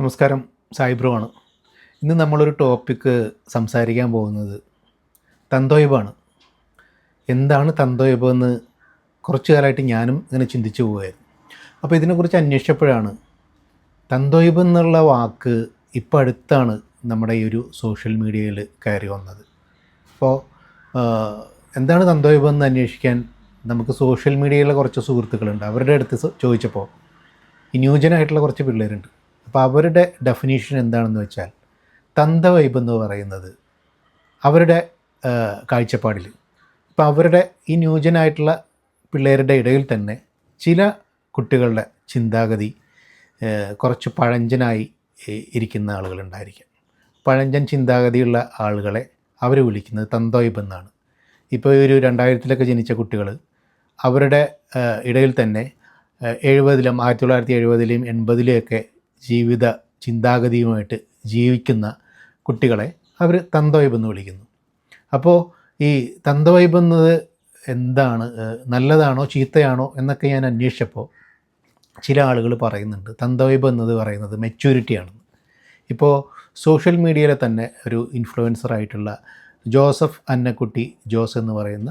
നമസ്കാരം. സായിബ്രോ ആണ്. ഇന്ന് നമ്മളൊരു ടോപ്പിക്ക് സംസാരിക്കാൻ പോകുന്നത് തന്തോയിബാണ് എന്താണ് തന്തോയിബ് എന്ന് കുറച്ചു കാലമായിട്ട് ഞാനും ഇങ്ങനെ ചിന്തിച്ചു പോവുമായിരുന്നു അപ്പോൾ ഇതിനെക്കുറിച്ച് അന്വേഷിച്ചപ്പോഴാണ് തന്തോയിബ് എന്നുള്ള വാക്ക് ഇപ്പം അടുത്താണ് നമ്മുടെ ഈ ഒരു സോഷ്യൽ മീഡിയയിൽ കയറി വന്നത്. അപ്പോൾ എന്താണ് തന്തോയിബ് എന്ന് അന്വേഷിക്കാൻ നമുക്ക് സോഷ്യൽ മീഡിയയിലെ കുറച്ച് സുഹൃത്തുക്കളുണ്ട്. അവരുടെ അടുത്ത് ചോദിച്ചപ്പോൾ ഈ ന്യൂജനായിട്ടുള്ള കുറച്ച് പിള്ളേരുണ്ട്. അപ്പോൾ അവരുടെ ഡെഫിനേഷൻ എന്താണെന്ന് വെച്ചാൽ തന്ത വൈബ് എന്ന് പറയുന്നത് അവരുടെ കാഴ്ചപ്പാടിൽ. ഇപ്പോൾ അവരുടെ ഈ ന്യൂജനായിട്ടുള്ള പിള്ളേരുടെ ഇടയിൽ തന്നെ ചില കുട്ടികളുടെ ചിന്താഗതി കുറച്ച് പഴഞ്ചനായി ഇരിക്കുന്ന ആളുകളുണ്ടായിരിക്കാം പഴഞ്ചൻ ചിന്താഗതിയുള്ള ആളുകളെ അവർ വിളിക്കുന്നത് തന്തോയിബ് എന്നാണ്. ഇപ്പോൾ ഒരു രണ്ടായിരത്തിലൊക്കെ ജനിച്ച കുട്ടികൾ അവരുടെ ഇടയിൽ തന്നെ എഴുപതിലും ആയിരത്തി തൊള്ളായിരത്തി എഴുപതിലെയും എൺപതിലെയൊക്കെ ജീവിത ചിന്താഗതിയുമായിട്ട് ജീവിക്കുന്ന കുട്ടികളെ അവർ തന്തവൈബ് എന്ന് വിളിക്കുന്നു. അപ്പോൾ ഈ തന്തവൈബ് എന്നത് എന്താണ് നല്ലതാണോ ചീത്തയാണോ എന്നൊക്കെ ഞാൻ അന്വേഷിച്ചപ്പോൾ ചില ആളുകൾ പറയുന്നുണ്ട്. തന്തവൈബ് എന്നത് പറയുന്നത് മെച്യൂരിറ്റിയാണെന്ന് ഇപ്പോൾ സോഷ്യൽ മീഡിയയിലെ തന്നെ ഒരു ഇൻഫ്ലുവൻസർ ആയിട്ടുള്ള ജോസഫ് അന്നക്കുട്ടി ജോസ് എന്ന് പറയുന്ന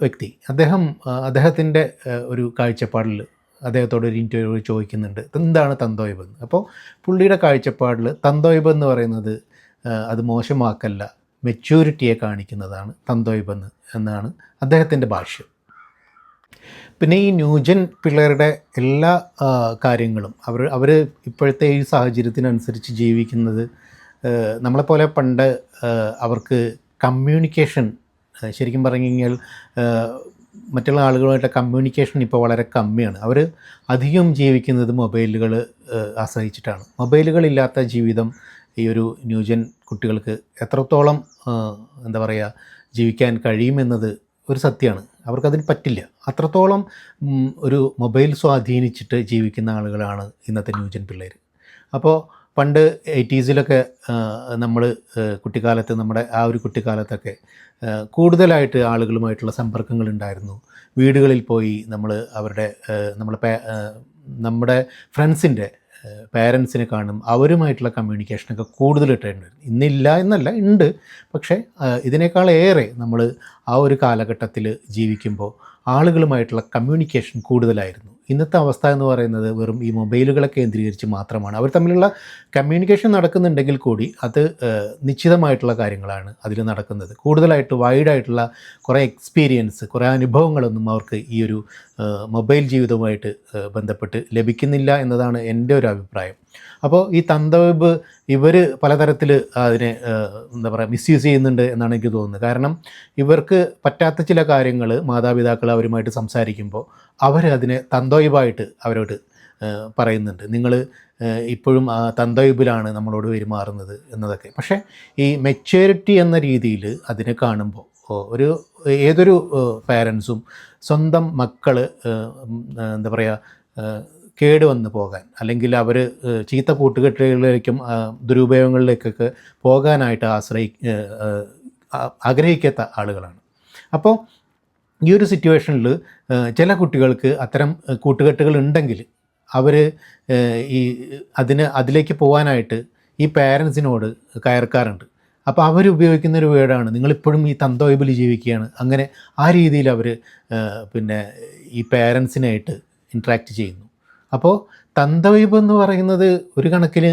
വ്യക്തി. അദ്ദേഹം അദ്ദേഹത്തിന്റെ ഒരു കാഴ്ചപ്പാടിൽ അദ്ദേഹത്തോട് ഒരു ഇന്റർവ്യൂ ചോദിക്കുന്നുണ്ട്. എന്താണ് തന്തോയിബ് എന്ന്? അപ്പോൾ പുള്ളിയുടെ കാഴ്ചപ്പാടിൽ തന്തോയിബ് എന്ന് പറയുന്നത് അത് മോശമാക്കല്ല മെച്യൂരിറ്റിയെ കാണിക്കുന്നതാണ് തന്തോയിബ് എന്ന് എന്നാണ് അദ്ദേഹത്തിന്റെ ഭാഷ്യം. പിന്നെ ഈ ന്യൂജൻ പിള്ളേരുടെ എല്ലാ കാര്യങ്ങളും അവർ അവർ ഇപ്പോഴത്തെ ഈ സാഹചര്യത്തിനനുസരിച്ച് ജീവിക്കുന്നത് നമ്മളെപ്പോലെ പണ്ട് അവർക്ക് കമ്മ്യൂണിക്കേഷൻ ശരിക്കും പറഞ്ഞു കഴിഞ്ഞാൽ മറ്റുള്ള ആളുകളുമായിട്ട് കമ്മ്യൂണിക്കേഷൻ ഇപ്പോൾ വളരെ കമ്മിയാണ്. അവർ അധികം ജീവിക്കുന്നത് മൊബൈലുകൾ ആശ്രയിച്ചിട്ടാണ്. മൊബൈലുകളില്ലാത്ത ജീവിതം ഈ ഒരു ന്യൂജൻ കുട്ടികൾക്ക് എത്രത്തോളം എന്താ പറയുക ജീവിക്കാൻ കഴിയുമെന്നത് ഒരു സത്യമാണ്. അവർക്കതിന് പറ്റില്ല. അത്രത്തോളം ഒരു മൊബൈൽ സ്വാധീനിച്ചിട്ട് ജീവിക്കുന്ന ആളുകളാണ് ഇന്നത്തെ ന്യൂജൻ പിള്ളേർ അപ്പോൾ പണ്ട് എയ്റ്റീസിലൊക്കെ നമ്മൾ കുട്ടിക്കാലത്ത് നമ്മുടെ ആ ഒരു കുട്ടിക്കാലത്തൊക്കെ കൂടുതലായിട്ട് ആളുകളുമായിട്ടുള്ള സമ്പർക്കങ്ങൾ ഉണ്ടായിരുന്നു വീടുകളിൽ പോയി നമ്മൾ അവരുടെ നമ്മളെ നമ്മുടെ ഫ്രണ്ട്സിന്റെ പേരൻസിനെ കാണും അവരുമായിട്ടുള്ള കമ്മ്യൂണിക്കേഷനൊക്കെ കൂടുതലിട്ടുണ്ട് ഇന്നില്ല എന്നല്ല ഉണ്ട് പക്ഷേ ഇതിനേക്കാളേറെ നമ്മൾ ആ ഒരു കാലഘട്ടത്തിൽ ജീവിക്കുമ്പോൾ ആളുകളുമായിട്ടുള്ള കമ്മ്യൂണിക്കേഷൻ കൂടുതലായിരുന്നു. ഇന്നത്തെ അവസ്ഥ എന്ന് പറയുന്നത് വെറും ഈ മൊബൈലുകളെ കേന്ദ്രീകരിച്ച് മാത്രമാണ്. അവർ തമ്മിലുള്ള കമ്മ്യൂണിക്കേഷൻ നടക്കുന്നുണ്ടെങ്കിൽ കൂടി അത് നിശ്ചിതമായിട്ടുള്ള കാര്യങ്ങളാണ് അതിൽ നടക്കുന്നത്. കൂടുതലായിട്ട് വൈഡായിട്ടുള്ള കുറേ എക്സ്പീരിയൻസ് കുറേ അനുഭവങ്ങളൊന്നും അവർക്ക് ഈ ഒരു മൊബൈൽ ജീവിതവുമായിട്ട് ബന്ധപ്പെട്ട് ലഭിക്കുന്നില്ല എന്നതാണ് എന്റെ ഒരു അഭിപ്രായം. അപ്പോൾ ഈ തന്തവെബ് ഇവർ പലതരത്തിൽ അതിനെ എന്താ പറയുക മിസ്യൂസ് ചെയ്യുന്നുണ്ട് എന്നാണ് എനിക്ക് തോന്നുന്നത്. കാരണം ഇവർക്ക് പറ്റാത്ത ചില കാര്യങ്ങൾ മാതാപിതാക്കൾ അവരുമായിട്ട് സംസാരിക്കുമ്പോൾ അവർ അതിനെ തന്തോയിബായിട്ട് അവരോട് പറയുന്നുണ്ട്. നിങ്ങൾ ഇപ്പോഴും ആ തന്തോയിബിലാണ് നമ്മളോട് പെരുമാറുന്നത് എന്നതൊക്കെ. പക്ഷേ ഈ മെച്യൂരിറ്റി എന്ന രീതിയിൽ അതിനെ കാണുമ്പോൾ ഒരു ഏതൊരു പാരൻസും സ്വന്തം മക്കൾ എന്താ പറയുക കേടുവന്ന് കേട് വന്ന് പോകാൻ അല്ലെങ്കിൽ അവർ ചീത്ത കൂട്ടുകെട്ടുകളിലേക്കും ദുരുപയോഗങ്ങളിലേക്കൊക്കെ പോകാനായിട്ട് ആശ്രയി ആഗ്രഹിക്കാത്ത ആളുകളാണ്. അപ്പോൾ ഈ ഒരു സിറ്റുവേഷനിൽ ചില കുട്ടികൾക്ക് അത്തരം കൂട്ടുകെട്ടുകൾ ഉണ്ടെങ്കിൽ അവർ ഈ അതിന് അതിലേക്ക് പോകാനായിട്ട് ഈ പാരൻസിനോട് കയർക്കാറുണ്ട്. അപ്പോൾ അവർ ഒരു വേർഡാണ്. നിങ്ങളിപ്പോഴും ഈ തന്തോയിബിൽ ജീവിക്കുകയാണ്. അങ്ങനെ ആ രീതിയിൽ അവർ പിന്നെ ഈ പേരൻസിനായിട്ട് ഇൻട്രാക്ട് ചെയ്യുന്നു. അപ്പോൾ തന്തവൈബ് എന്ന് പറയുന്നത് ഒരു കണക്കിന്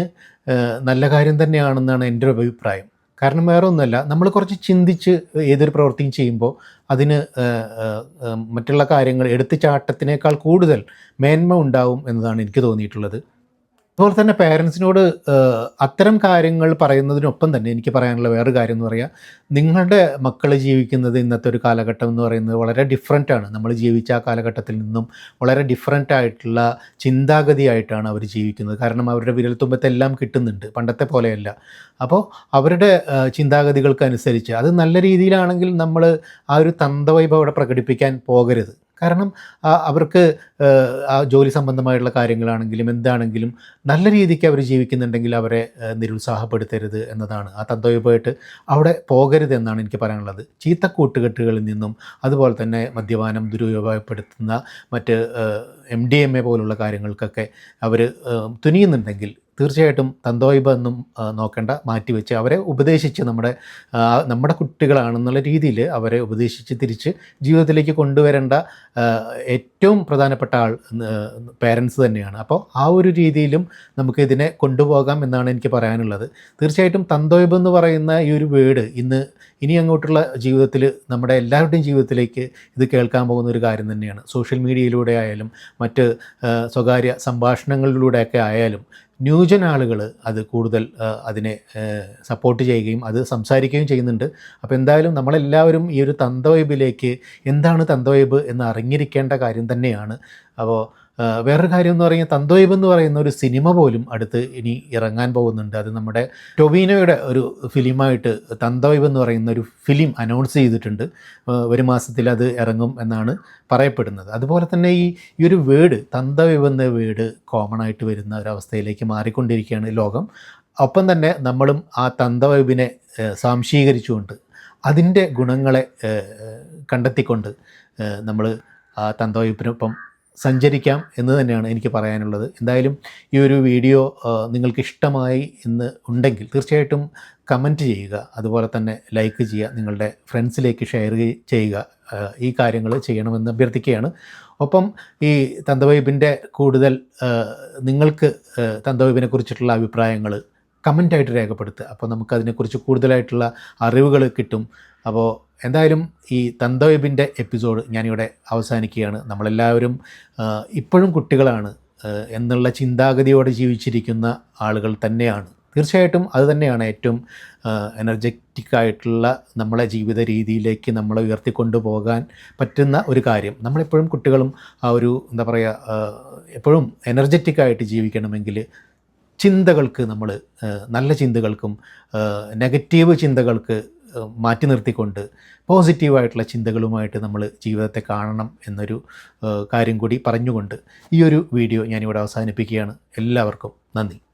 നല്ല കാര്യം തന്നെയാണെന്നാണ് എന്റെ ഒരു അഭിപ്രായം. കാരണം വേറെ ഒന്നുമല്ല നമ്മൾ കുറച്ച് ചിന്തിച്ച് ഏതൊരു പ്രവൃത്തിയും ചെയ്യുമ്പോൾ അതിന് മറ്റുള്ള കാര്യങ്ങൾ എടുത്തുചാട്ടത്തിനേക്കാൾ കൂടുതൽ മേന്മ ഉണ്ടാവും എന്നതാണ് എനിക്ക് തോന്നിയിട്ടുള്ളത്. അതുപോലെ തന്നെ പേരൻസിനോട് അത്തരം കാര്യങ്ങൾ പറയുന്നതിനൊപ്പം തന്നെ എനിക്ക് പറയാനുള്ള വേറൊരു കാര്യം എന്ന് പറയുക നിങ്ങളുടെ മക്കൾ ജീവിക്കുന്നത് ഇന്നത്തെ ഒരു കാലഘട്ടം എന്ന് പറയുന്നത് വളരെ ഡിഫറെന്റ് ആണ്. നമ്മൾ ജീവിച്ച ആ കാലഘട്ടത്തിൽ നിന്നും വളരെ ഡിഫറെന്റ് ആയിട്ടുള്ള ചിന്താഗതിയായിട്ടാണ് അവർ ജീവിക്കുന്നത്. കാരണം അവരുടെ വിരൽത്തുമ്പത്തെല്ലാം കിട്ടുന്നുണ്ട്. പണ്ടത്തെ പോലെയല്ല. അപ്പോൾ അവരുടെ ചിന്താഗതികൾക്കനുസരിച്ച് അത് നല്ല രീതിയിലാണെങ്കിൽ നമ്മൾ ആ ഒരു തന്തവൈഭവം അവിടെ പ്രകടിപ്പിക്കാൻ പോകരുത്. കാരണം അവർക്ക് ജോലി സംബന്ധമായിട്ടുള്ള കാര്യങ്ങളാണെങ്കിലും എന്താണെങ്കിലും നല്ല രീതിക്ക് അവർ ജീവിക്കുന്നുണ്ടെങ്കിൽ അവരെ നിരുത്സാഹപ്പെടുത്തരുത് എന്നതാണ്. ആ തന്തവൈബായിട്ട് അവിടെ പോകരുത് എന്നാണ് എനിക്ക് പറയാനുള്ളത്. ചീത്ത കൂട്ടുകെട്ടുകളിൽ നിന്നും അതുപോലെ തന്നെ മദ്യപാനം ദുരുപയോഗപ്പെടുത്തുന്ന മറ്റ് എം ഡി എം എ പോലുള്ള കാര്യങ്ങൾക്കൊക്കെ അവർ തുനിയുന്നുണ്ടെങ്കിൽ തീർച്ചയായിട്ടും തന്തോയ്ബ എന്നും ആ, നോക്കേണ്ട മാറ്റിവെച്ച് അവരെ ഉപദേശിച്ച് നമ്മുടെ നമ്മുടെ കുട്ടികളാണെന്നുള്ള രീതിയിൽ അവരെ ഉപദേശിച്ച് തിരിച്ച് ജീവിതത്തിലേക്ക് കൊണ്ടുവരേണ്ട ഏറ്റവും പ്രധാനപ്പെട്ട ആൾ പേരൻസ് തന്നെയാണ്. അപ്പോൾ ആ ഒരു രീതിയിലും നമുക്ക് ഇതിനെ കൊണ്ടുപോകാം എന്നാണ് എനിക്ക് പറയാനുള്ളത്. തീർച്ചയായിട്ടും തന്തോയിബ് എന്ന് പറയുന്ന ഈ ഒരു വേർഡ് ഇന്ന് ഇനി അങ്ങോട്ടുള്ള ജീവിതത്തിൽ നമ്മുടെ എല്ലാവരുടെയും ജീവിതത്തിലേക്ക് ഇത് കേൾക്കാൻ പോകുന്ന ഒരു കാര്യം തന്നെയാണ്. സോഷ്യൽ മീഡിയയിലൂടെ ആയാലും മറ്റ് സ്വകാര്യ സംഭാഷണങ്ങളിലൂടെയൊക്കെ ആയാലും ന്യൂജൻ ആളുകൾ അത് കൂടുതൽ അതിനെ സപ്പോർട്ട് ചെയ്യുകയും അത് സംസാരിക്കുകയും ചെയ്യുന്നുണ്ട്. അപ്പോൾ എന്തായാലും നമ്മളെല്ലാവരും ഈ ഒരു തന്തവൈബിലേക്ക് എന്താണ് തന്തവൈബ് എന്ന് അറിഞ്ഞിരിക്കേണ്ട കാര്യം തന്നെയാണ്. അപ്പോൾ വേറൊരു കാര്യം എന്ന് പറയുന്നത് തന്തോയിബ് എന്ന് പറയുന്ന ഒരു സിനിമ പോലും അടുത്ത് ഇനി ഇറങ്ങാൻ പോകുന്നുണ്ട്. അത് നമ്മുടെ ടൊവിനോയുടെ ഒരു ഫിലിമായിട്ട് തന്തോയിബ് എന്ന് പറയുന്ന ഒരു ഫിലിം അനൗൺസ് ചെയ്തിട്ടുണ്ട്. ഒരു മാസത്തിൽ അത് ഇറങ്ങും എന്നാണ് പറയപ്പെടുന്നത്. അതുപോലെ തന്നെ ഈ ഈ ഒരു വേഡ് തന്തോയിബ് എന്ന വേഡ് കോമൺ ആയിട്ട് വരുന്ന ഒരവസ്ഥയിലേക്ക് മാറിക്കൊണ്ടിരിക്കുകയാണ് ലോകം. ഒപ്പം തന്നെ നമ്മളും ആ തന്തവൈബിനെ സംശീകരിച്ചുകൊണ്ട് അതിന്റെ ഗുണങ്ങളെ കണ്ടെത്തിക്കൊണ്ട് നമ്മൾ ആ തന്തവൈബിനൊപ്പം സഞ്ചരിക്കാം എന്ന് തന്നെയാണ് എനിക്ക് പറയാനുള്ളത്. എന്തായാലും ഈ ഒരു വീഡിയോ നിങ്ങൾക്ക് ഇഷ്ടമായി എന്ന് ഉണ്ടെങ്കിൽ തീർച്ചയായിട്ടും കമന്റ് ചെയ്യുക. അതുപോലെ തന്നെ ലൈക്ക് ചെയ്യുക. നിങ്ങളുടെ ഫ്രണ്ട്സിലേക്ക് ഷെയർ ചെയ്യുക. ഈ കാര്യങ്ങൾ ചെയ്യണമെന്ന് അഭ്യർത്ഥിക്കുകയാണ്. ഒപ്പം ഈ തന്തവൈബിന്റെ കൂടുതൽ നിങ്ങൾക്ക് തന്തവൈബിനെ കുറിച്ചിട്ടുള്ള അഭിപ്രായങ്ങൾ കമന്റായിട്ട് രേഖപ്പെടുത്തുക. അപ്പോൾ നമുക്കതിനെക്കുറിച്ച് കൂടുതലായിട്ടുള്ള അറിവുകൾ കിട്ടും. അപ്പോൾ എന്തായാലും ഈ തന്തവൈബിന്റെ എപ്പിസോഡ് ഞാനിവിടെ അവസാനിക്കുകയാണ്. നമ്മളെല്ലാവരും ഇപ്പോഴും കുട്ടികളാണ് എന്നുള്ള ചിന്താഗതിയോടെ ജീവിച്ചിരിക്കുന്ന ആളുകൾ തന്നെയാണ്. തീർച്ചയായിട്ടും അത് തന്നെയാണ് ഏറ്റവും എനർജറ്റിക് ആയിട്ടുള്ള നമ്മളെ ജീവിത രീതിയിലേക്ക് നമ്മളെ ഉയർത്തിക്കൊണ്ടു പോകാൻ പറ്റുന്ന ഒരു കാര്യം. നമ്മളെപ്പോഴും കുട്ടികളും ആ ഒരു എന്താ പറയുക എപ്പോഴും എനർജറ്റിക് ആയിട്ട് ജീവിക്കണമെങ്കിൽ ചിന്തകൾക്ക് നമ്മൾ നല്ല ചിന്തകൾക്കും നെഗറ്റീവ് ചിന്തകൾക്ക് മാറ്റി നിർത്തിക്കൊണ്ട് പോസിറ്റീവായിട്ടുള്ള ചിന്തകളുമായിട്ട് നമ്മൾ ജീവിതത്തെ കാണണം എന്നൊരു കാര്യം കൂടി പറഞ്ഞുകൊണ്ട് ഈ ഒരു വീഡിയോ ഞാനിവിടെ അവസാനിപ്പിക്കുകയാണ്. എല്ലാവർക്കും നന്ദി.